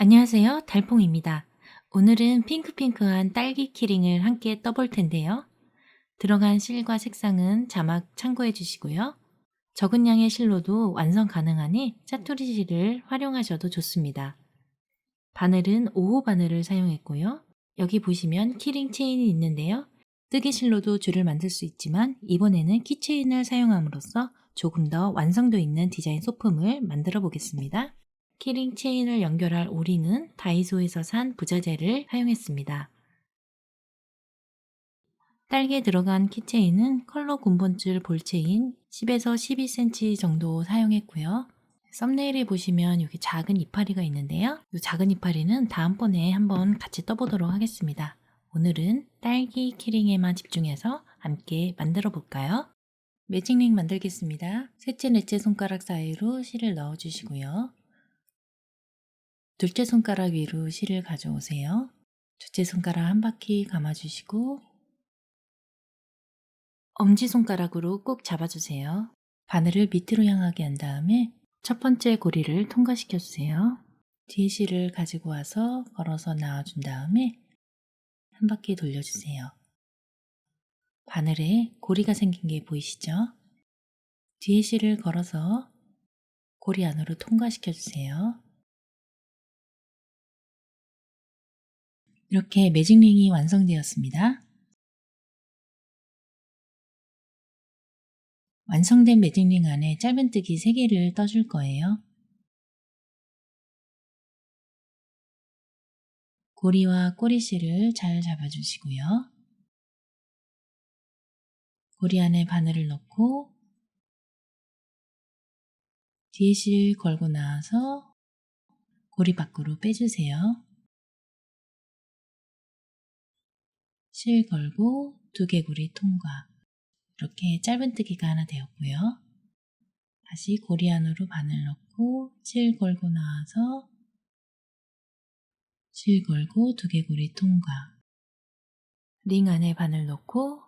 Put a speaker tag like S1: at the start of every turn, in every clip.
S1: 안녕하세요. 달퐁입니다. 오늘은 핑크핑크한 딸기 키링을 함께 떠볼 텐데요. 들어간 실과 색상은 자막 참고해 주시고요. 적은 양의 실로도 완성 가능하니 짜투리 실을 활용하셔도 좋습니다. 바늘은 5호 바늘을 사용했고요. 여기 보시면 키링 체인이 있는데요. 뜨개 실로도 줄을 만들 수 있지만 이번에는 키체인을 사용함으로써 조금 더 완성도 있는 디자인 소품을 만들어 보겠습니다. 키링 체인을 연결할 오리는 다이소에서 산 부자재를 사용했습니다. 딸기에 들어간 키체인은 컬러 군번줄 볼체인 10에서 12cm 정도 사용했고요. 썸네일에 보시면 여기 작은 이파리가 있는데요. 이 작은 이파리는 다음번에 한번 같이 떠보도록 하겠습니다. 오늘은 딸기 키링에만 집중해서 함께 만들어 볼까요? 매직링 만들겠습니다. 셋째, 넷째 손가락 사이로 실을 넣어 주시고요. 둘째 손가락 위로 실을 가져오세요. 둘째 손가락 한 바퀴 감아주시고 엄지손가락으로 꼭 잡아주세요. 바늘을 밑으로 향하게 한 다음에 첫 번째 고리를 통과시켜주세요. 뒤에 실을 가지고 와서 걸어서 나와준 다음에 한 바퀴 돌려주세요. 바늘에 고리가 생긴 게 보이시죠? 뒤에 실을 걸어서 고리 안으로 통과시켜주세요. 이렇게 매직링이 완성되었습니다. 완성된 매직링 안에 짧은뜨기 3개를 떠줄 거예요. 고리와 꼬리실을 잘 잡아주시고요. 고리 안에 바늘을 넣고 뒤에 실 걸고 나와서 고리 밖으로 빼주세요. 실 걸고 두개고리 통과 이렇게 짧은뜨기가 하나 되었고요. 다시 고리 안으로 바늘 넣고 실 걸고 나와서 실 걸고 두개고리 통과 링 안에 바늘 넣고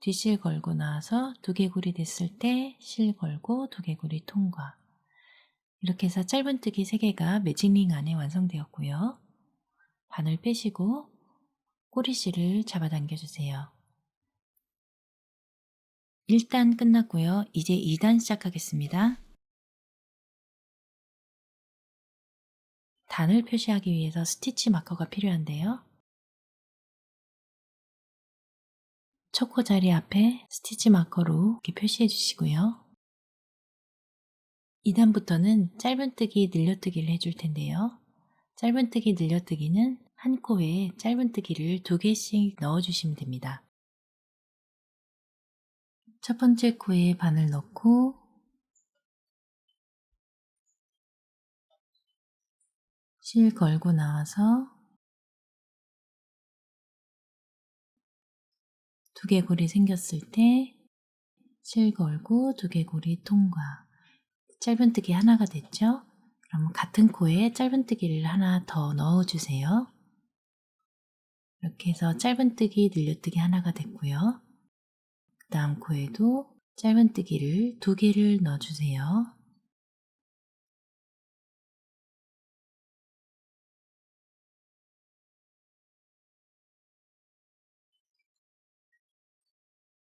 S1: 뒷실 걸고 나와서 두개고리 됐을 때 실 걸고 두개고리 통과 이렇게 해서 짧은뜨기 3개가 매직링 안에 완성되었고요. 바늘 빼시고 꼬리실을 잡아당겨 주세요. 1단 끝났고요. 이제 2단 시작하겠습니다. 단을 표시하기 위해서 스티치 마커가 필요한데요. 초코 자리 앞에 스티치 마커로 이렇게 표시해 주시고요. 2단부터는 짧은뜨기 늘려뜨기를 해줄 텐데요. 짧은뜨기 늘려뜨기는 한 코에 짧은뜨기를 두 개씩 넣어주시면 됩니다. 첫 번째 코에 바늘 넣고 실 걸고 나와서 두개골이 생겼을 때 실 걸고 두개골이 통과 짧은뜨기 하나가 됐죠? 그럼 같은 코에 짧은뜨기를 하나 더 넣어주세요. 이렇게 해서 짧은뜨기 늘려뜨기 하나가 됐고요. 그 다음 코에도 짧은뜨기를 두 개를 넣어주세요.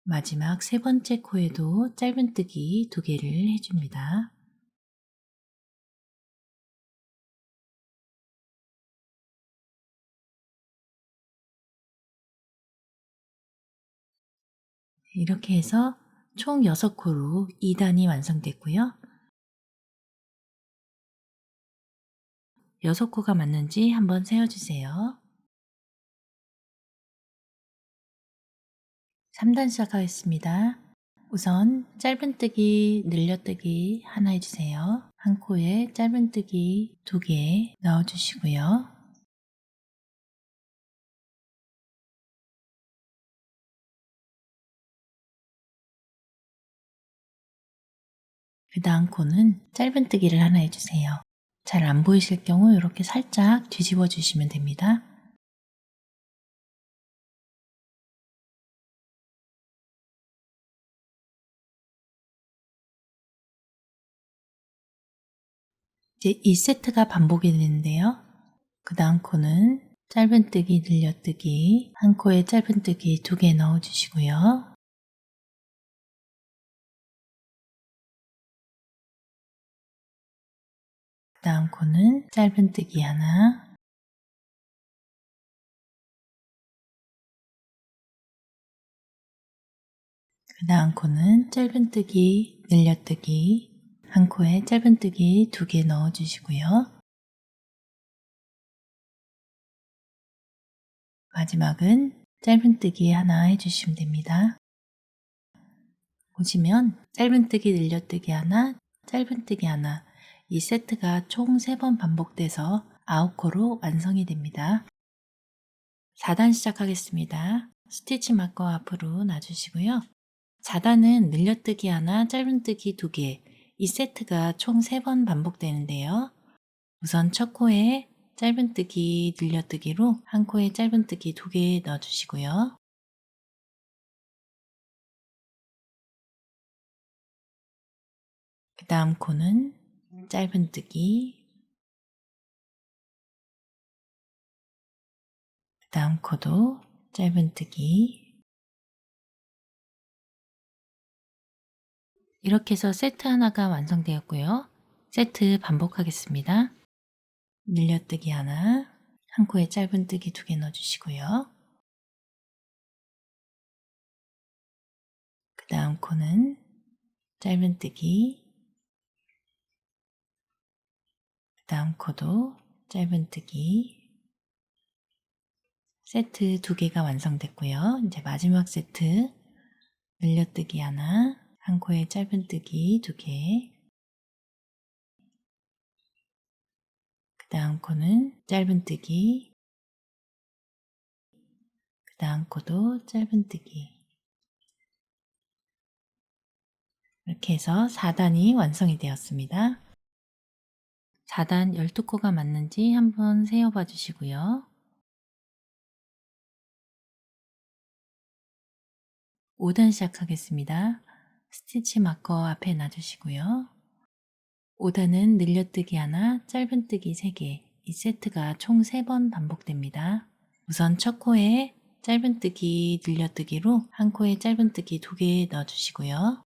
S1: 마지막 세 번째 코에도 짧은뜨기 두 개를 해줍니다. 이렇게 해서 총 6코로 2단이 완성됐고요. 6코가 맞는지 한번 세어주세요. 3단 시작하겠습니다. 우선 짧은뜨기, 늘려뜨기 하나 해주세요. 한 코에 짧은뜨기 두 개 넣어주시고요. 그 다 음 코는 짧은뜨기를 하나 해주세요. 잘 안 보이실 경우 이렇게 살짝 뒤집어 주시면 됩니다. 이제 2세트가 반복이 되는데요. 그 다음 코는 짧은뜨기, 늘려뜨기, 한 코에 짧은뜨기 두 개 넣어주시고요. 다음 코는 짧은뜨기 하나, 그 다음 코는 짧은뜨기, 늘려뜨기, 한 코에 짧은뜨기 두 개 넣어주시고요. 마지막은 짧은뜨기 하나 해주시면 됩니다. 보시면 짧은뜨기, 늘려뜨기 하나, 짧은뜨기 하나 이 세트가 총 3번 반복돼서 9코로 완성이 됩니다. 4단 시작하겠습니다. 스티치 마커 앞으로 놔주시고요. 4단은 늘려뜨기 하나, 짧은뜨기 두 개, 이 세트가 총 3번 반복되는데요. 우선 첫 코에 짧은뜨기, 늘려뜨기로 한 코에 짧은뜨기 두개 넣어주시고요. 그 다음 코는 짧은뜨기, 그 다음 코도 짧은뜨기, 이렇게 해서 세트 하나가 완성되었고요. 세트 반복하겠습니다. 늘려뜨기 하나, 한 코에 짧은뜨기 두 개 넣어주시고요. 그 다음 코는 짧은뜨기, 그 다음 코도 짧은뜨기, 세트 두 개가 완성됐고요. 이제 마지막 세트 늘려뜨기 하나, 한 코에 짧은뜨기 두 개, 그 다음 코는 짧은뜨기, 그 다음 코도 짧은뜨기 이렇게 해서 4단이 완성이 되었습니다. 4단 12코가 맞는지 한번 세어봐 주시고요. 5단 시작하겠습니다. 스티치 마커 앞에 놔주시고요. 5단은 늘려뜨기 하나, 짧은뜨기 3개, 이 세트가 총 3번 반복됩니다. 우선 첫 코에 짧은뜨기, 늘려뜨기로 한 코에 짧은뜨기 2개 넣어주시고요.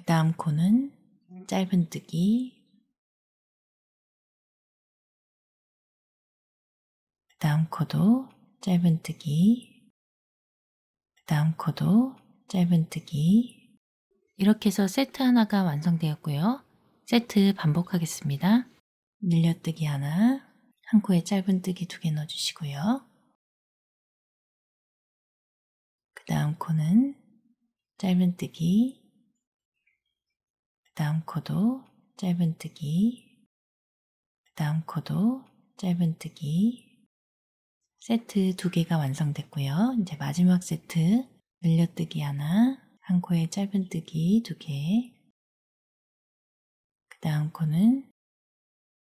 S1: 그 다음 코는 짧은뜨기, 다음 코도 짧은뜨기, 다음 코도 짧은뜨기 이렇게 해서 세트 하나가 완성되었고요. 세트 반복하겠습니다. 늘려뜨기 하나, 한 코에 짧은뜨기 두 개 넣어주시고요. 그 다음 코는 짧은뜨기, 그 다음 코도 짧은뜨기, 그 다음 코도 짧은뜨기, 세트 두 개가 완성됐고요. 이제 마지막 세트 늘려뜨기 하나, 한 코에 짧은뜨기 두 개, 그 다음 코는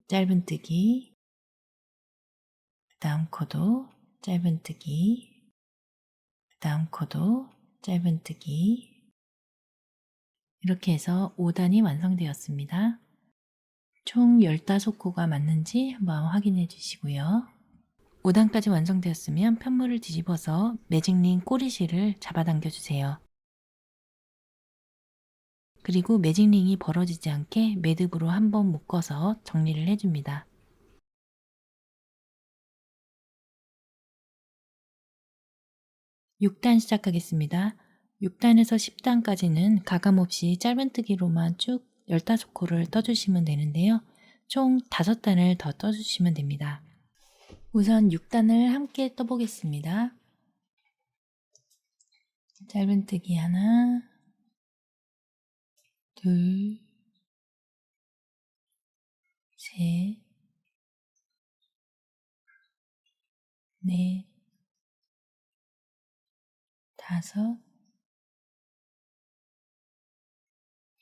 S1: 짧은뜨기, 그 다음 코도 짧은뜨기, 그 다음 코도 짧은뜨기 이렇게 해서 5단이 완성되었습니다. 총 15코가 맞는지 한번 확인해 주시고요. 5단까지 완성되었으면 편물을 뒤집어서 매직링 꼬리실을 잡아당겨 주세요. 그리고 매직링이 벌어지지 않게 매듭으로 한번 묶어서 정리를 해줍니다. (6단) 시작하겠습니다. 6단에서 10단까지는 가감없이 짧은뜨기로만 쭉 15코를 떠주시면 되는데요. 총 5단을 더 떠주시면 됩니다. 우선 6단을 함께 떠보겠습니다. 짧은뜨기 하나, 둘, 셋, 넷, 다섯,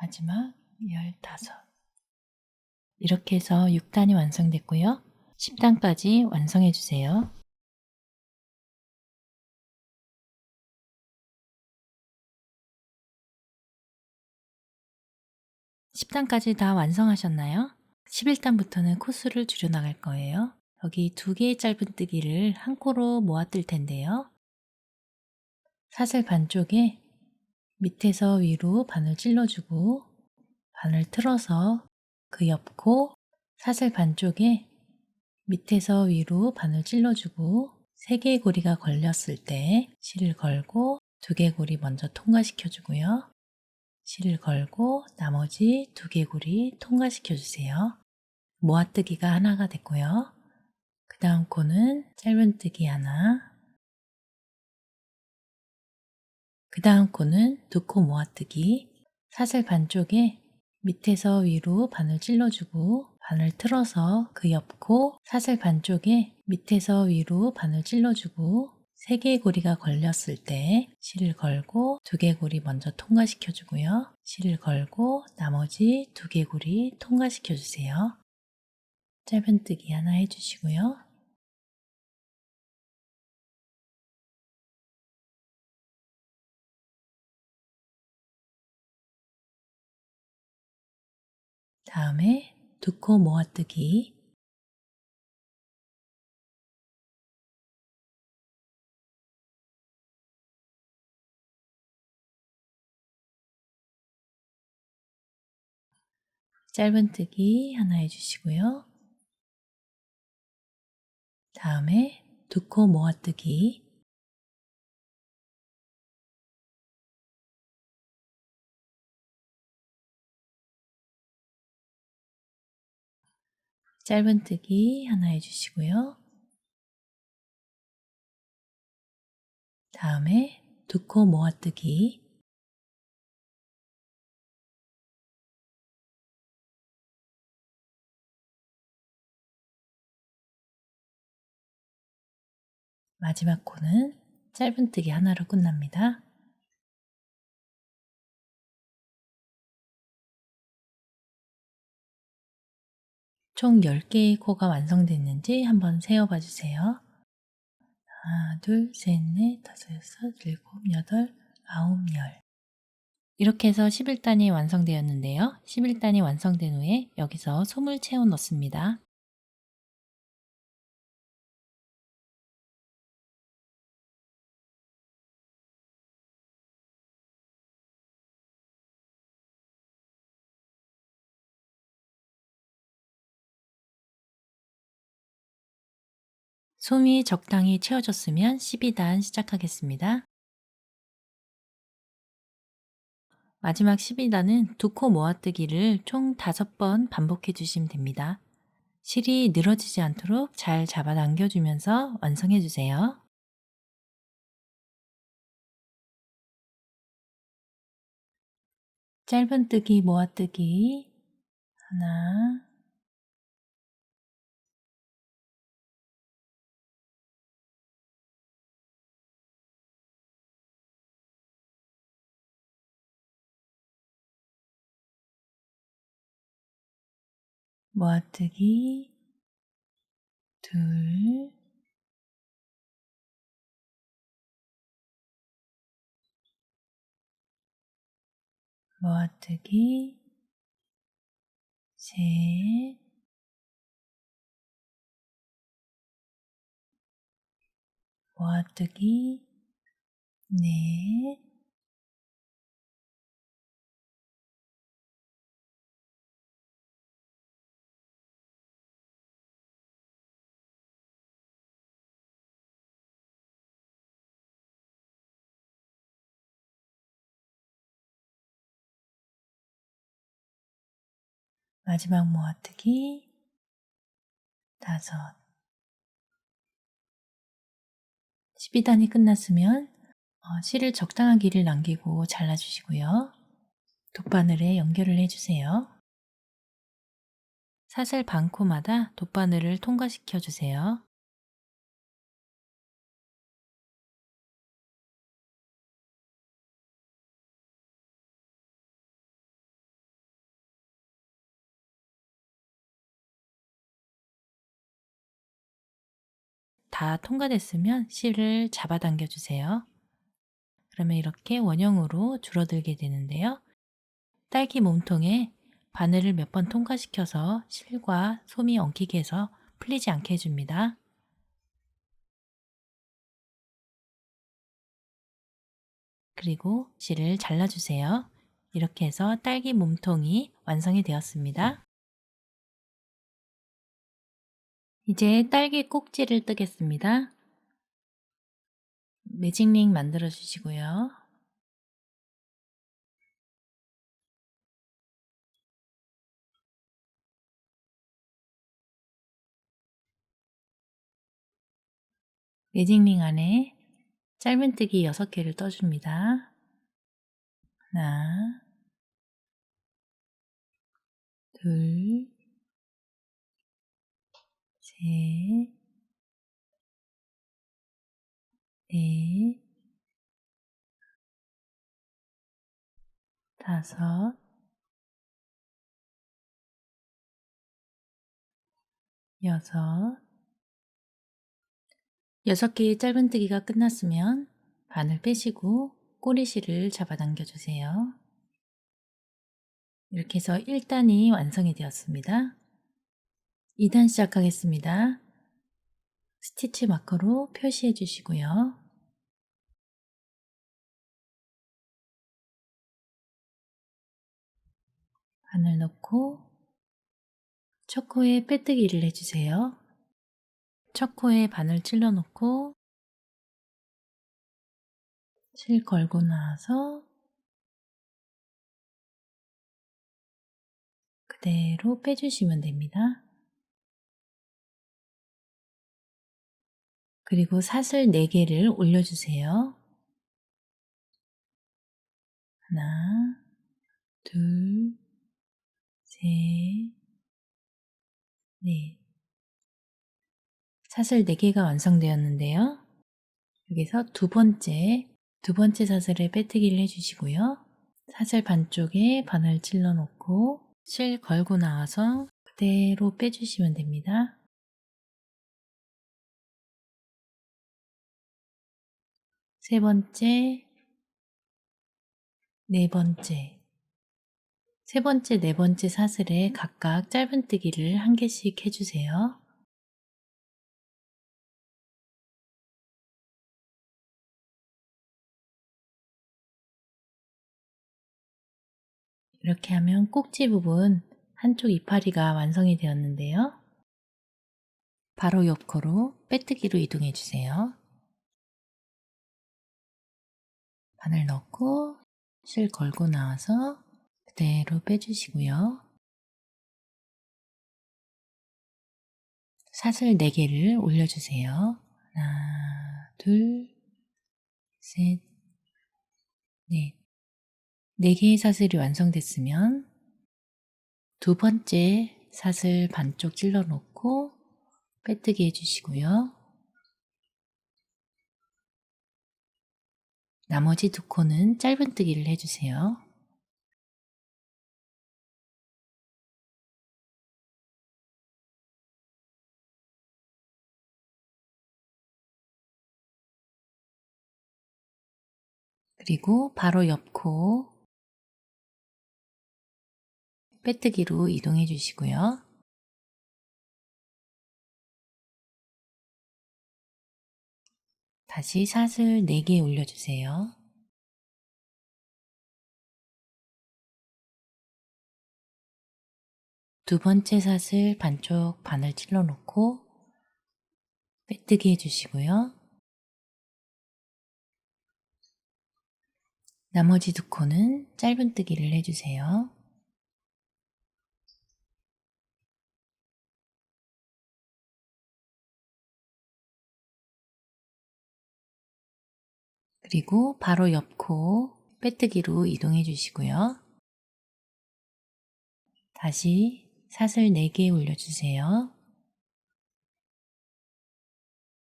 S1: 마지막 열다섯. 이렇게 해서 6단이 완성됐고요. 10단까지 완성해 주세요. 10단까지 다 완성하셨나요? 11단부터는 코수를 줄여 나갈 거예요. 여기 두 개의 짧은뜨기를 한 코로 모아 뜰 텐데요. 사슬 반쪽에 밑에서 위로 바늘 찔러주고 바늘 틀어서 그 옆코 사슬 반쪽에 밑에서 위로 바늘 찔러주고 세 개의 고리가 걸렸을 때 실을 걸고 두 개의 고리 먼저 통과시켜 주고요. 실을 걸고 나머지 두 개의 고리 통과시켜 주세요. 모아뜨기가 하나가 됐고요. 그 다음 코는 짧은뜨기 하나 그 다음 코는 두 코 모아뜨기 사슬 반쪽에 밑에서 위로 바늘 찔러주고 바늘 틀어서 그 옆코 사슬 반쪽에 밑에서 위로 바늘 찔러주고 세 개의 고리가 걸렸을 때 실을 걸고 두 개의 고리 먼저 통과시켜 주고요. 실을 걸고 나머지 두 개의 고리 통과시켜 주세요. 짧은뜨기 하나 해주시고요. 다음에 두 코 모아뜨기 짧은뜨기 하나 해주시고요. 다음에 두 코 모아뜨기 짧은뜨기 하나 해주시고요. 다음에 두 코 모아뜨기 마지막 코는 짧은뜨기 하나로 끝납니다. 총 10개의 코가 완성됐는지 한번 세어봐 주세요. 하나, 둘, 셋, 넷, 다섯, 여섯, 일곱, 여덟, 아홉, 열. 이렇게 해서 11단이 완성되었는데요. 11단이 완성된 후에 여기서 솜을 채워 넣습니다. 솜이 적당히 채워졌으면 12단 시작하겠습니다. 마지막 12단은 두 코 모아뜨기를 총 5번 반복해 주시면 됩니다. 실이 늘어지지 않도록 잘 잡아 당겨주면서 완성해 주세요. 짧은뜨기 모아뜨기 하나 모아뜨기. 둘. 모아뜨기. 셋. 모아뜨기. 넷 마지막 모아뜨기 다섯 12단이 끝났으면 어, 실을 적당한 길이를 남기고 잘라주시고요. 돗바늘에 연결을 해주세요. 사슬 반코마다 돗바늘을 통과시켜 주세요. 다 통과됐으면 실을 잡아당겨 주세요. 그러면 이렇게 원형으로 줄어들게 되는데요. 딸기 몸통에 바늘을 몇 번 통과시켜서 실과 솜이 엉키게 해서 풀리지 않게 해줍니다. 그리고 실을 잘라주세요. 이렇게 해서 딸기 몸통이 완성이 되었습니다. 이제 딸기 꼭지를 뜨겠습니다. 매직링 만들어 주시고요. 매직링 안에 짧은뜨기 6개를 떠줍니다. 하나, 둘, 셋, 넷, 다섯, 여섯, 여섯 개의 짧은뜨기가 끝났으면 바늘 빼시고 꼬리실을 잡아당겨 주세요. 이렇게 해서 1단이 완성이 되었습니다. 2단 시작하겠습니다. 스티치 마커로 표시해 주시고요. 바늘 넣고 첫 코에 빼뜨기를 해주세요. 첫 코에 바늘 찔러 놓고 실 걸고 나서 그대로 빼주시면 됩니다. 그리고 사슬 4개를 올려주세요. 하나, 둘, 셋, 넷. 사슬 4개가 완성되었는데요. 여기서 두 번째, 두 번째 사슬에 빼뜨기를 해주시고요. 사슬 반쪽에 바늘 찔러 놓고 실 걸고 나와서 그대로 빼주시면 됩니다. 세 번째, 네 번째, 세 번째, 네 번째 사슬에 각각 짧은뜨기를 한 개씩 해주세요. 이렇게 하면 꼭지 부분 한쪽 이파리가 완성이 되었는데요. 바로 옆코로 빼뜨기로 이동해 주세요. 바늘 넣고 실 걸고 나와서 그대로 빼주시고요. 사슬 4개를 올려주세요. 하나, 둘, 셋, 넷. 4개의 사슬이 완성됐으면 두 번째 사슬 반쪽 찔러 놓고 빼뜨기 해주시고요. 나머지 두 코는 짧은뜨기를 해주세요. 그리고 바로 옆코 빼뜨기로 이동해 주시고요. 다시 사슬 4개 올려주세요. 두 번째 사슬 반쪽 바늘 찔러 놓고 빼뜨기 해주시고요. 나머지 두 코는 짧은뜨기를 해주세요. 그리고 바로 옆 코 빼뜨기로 이동해 주시고요. 다시 사슬 4개 올려주세요.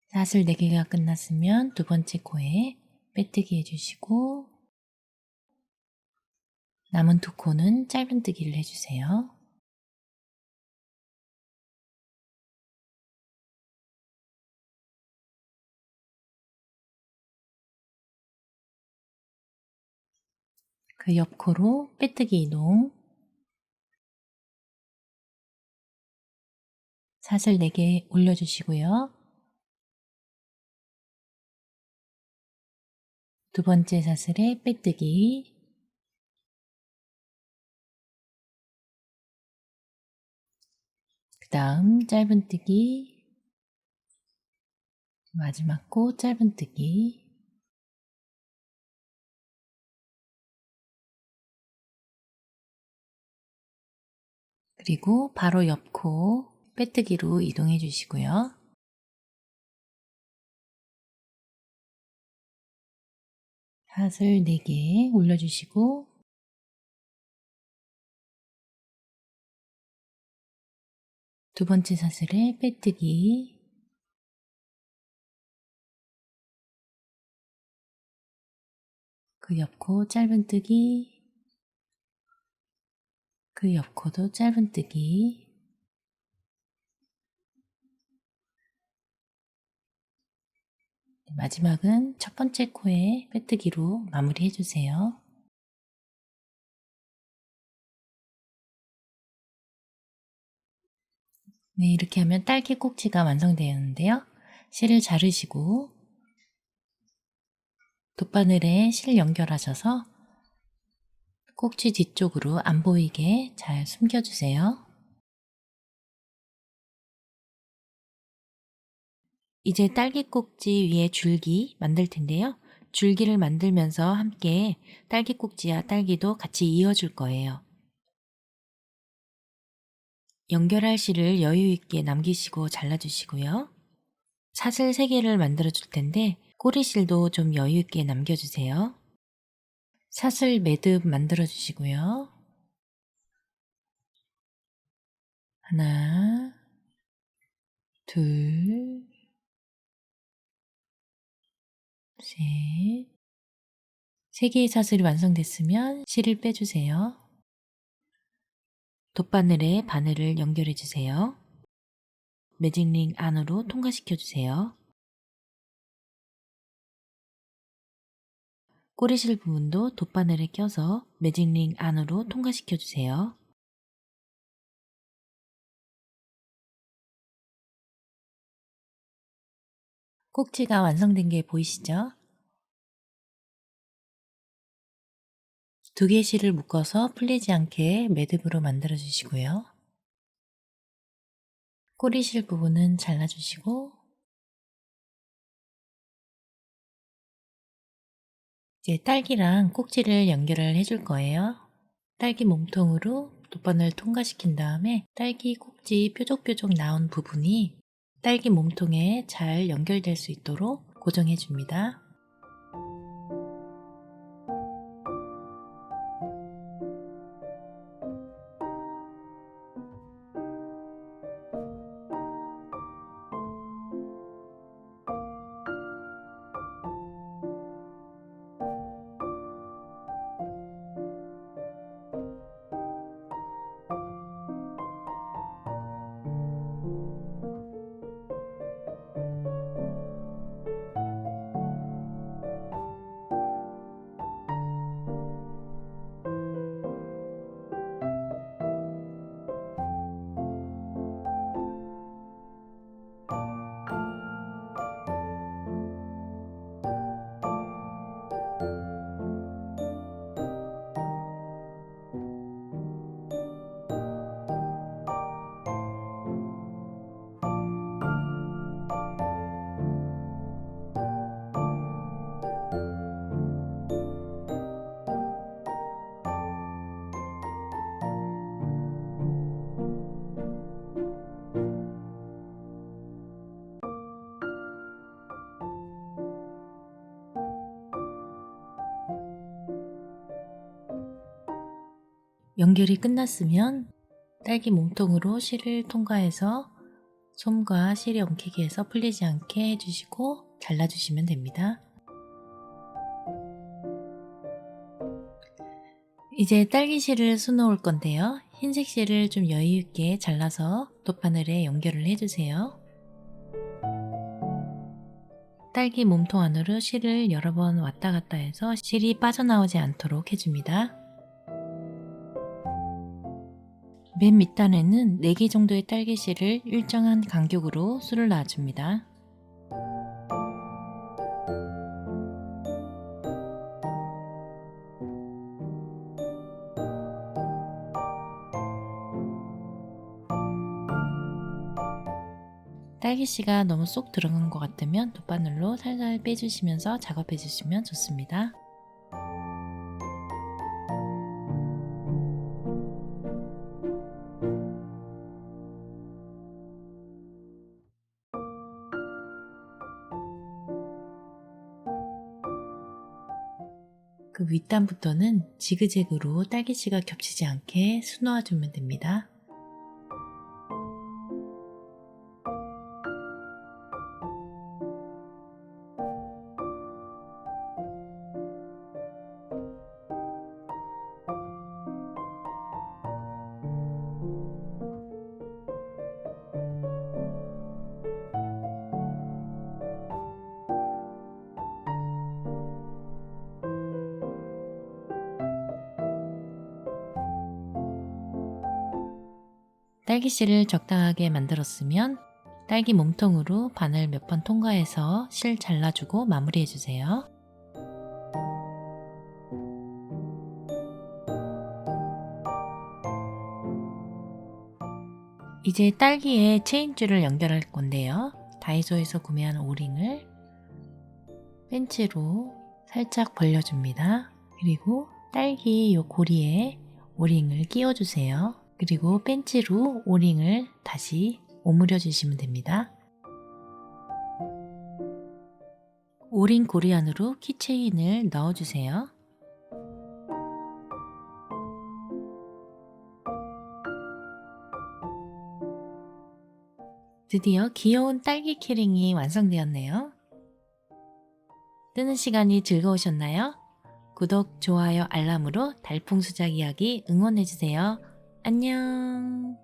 S1: 사슬 4개가 끝났으면 두 번째 코에 빼뜨기 해주시고 남은 두 코는 짧은뜨기를 해주세요. 그 옆코로 빼뜨기 이동. 사슬 4개 올려주시고요. 두 번째 사슬에 빼뜨기. 그 다음 짧은뜨기. 마지막 코 짧은뜨기 그리고 바로 옆 코 빼뜨기로 이동해 주시고요. 사슬 4개 올려주시고 두 번째 사슬에 빼뜨기 그 옆코 짧은뜨기 그 옆코도 짧은뜨기 마지막은 첫 번째 코에 빼뜨기로 마무리해 주세요. 네, 이렇게 하면 딸기 꼭지가 완성되었는데요. 실을 자르시고 돗바늘에 실 연결하셔서 꼭지 뒤쪽으로 안 보이게 잘 숨겨주세요. 이제 딸기 꼭지 위에 줄기 만들 텐데요. 줄기를 만들면서 함께 딸기 꼭지와 딸기도 같이 이어줄 거예요. 연결할 실을 여유 있게 남기시고 잘라주시고요. 사슬 3개를 만들어 줄 텐데 꼬리실도 좀 여유 있게 남겨주세요. 사슬 매듭 만들어 주시고요. 하나, 둘, 셋. 세 개의 사슬이 완성됐으면 실을 빼주세요. 돗바늘에 바늘을 연결해 주세요. 매직링 안으로 통과시켜 주세요. 꼬리실 부분도 돗바늘에 껴서 매직링 안으로 통과시켜 주세요. 꼭지가 완성된 게 보이시죠? 두 개의 실을 묶어서 풀리지 않게 매듭으로 만들어 주시고요. 꼬리실 부분은 잘라주시고 이제 딸기랑 꼭지를 연결을 해줄 거예요. 딸기 몸통으로 돗바늘 통과시킨 다음에 딸기 꼭지 뾰족뾰족 나온 부분이 딸기 몸통에 잘 연결될 수 있도록 고정해 줍니다. 연결이 끝났으면 딸기 몸통으로 실을 통과해서 솜과 실이 엉키게 해서 풀리지 않게 해주시고 잘라주시면 됩니다. 이제 딸기 실을 수놓을 건데요. 흰색 실을 좀 여유 있게 잘라서 돗바늘에 연결을 해주세요. 딸기 몸통 안으로 실을 여러 번 왔다 갔다 해서 실이 빠져나오지 않도록 해줍니다. 맨 밑단에는 4개 정도의 딸기 실을 일정한 간격으로 술을 놔줍니다. 딸기씨가 너무 쏙 들어간 것 같으면 돗바늘로 살살 빼주시면서 작업해 주시면 좋습니다. 그 윗단부터는 지그재그로 딸기씨가 겹치지 않게 수놓아 주면 됩니다. 딸기씨를 적당하게 만들었으면 딸기 몸통으로 바늘 몇 번 통과해서 실 잘라주고 마무리해주세요. 이제 딸기에 체인줄을 연결할 건데요. 다이소에서 구매한 오링을 벤치로 살짝 벌려줍니다. 그리고 딸기 요 고리에 오링을 끼워주세요. 그리고 벤치로 오링을 다시 오므려 주시면 됩니다. 오링 고리 안으로 키체인을 넣어주세요. 드디어 귀여운 딸기 키링이 완성되었네요. 뜨는 시간이 즐거우셨나요? 구독, 좋아요, 알람으로 달풍수작 이야기 응원해주세요. 안녕.